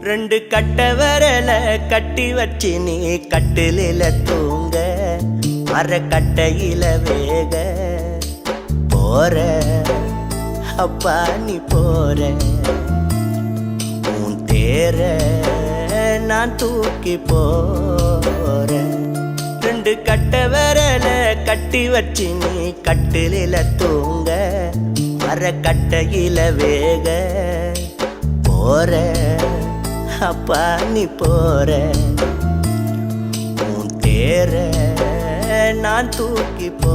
ரெண்டு கட்ட வரல கட்டி வச்சு நீ கட்டிலில தூங்க. மர கட்டையில வேக போற. அப்பா நீ போற. உன் தேர நான் தூக்கி போற. ரெண்டு கட்ட வரல கட்டி வச்சு நீ கட்டிலில தூங்க. மர வேக போற. அப்பா நீ போற. உன் தேர நான் தூக்கி போ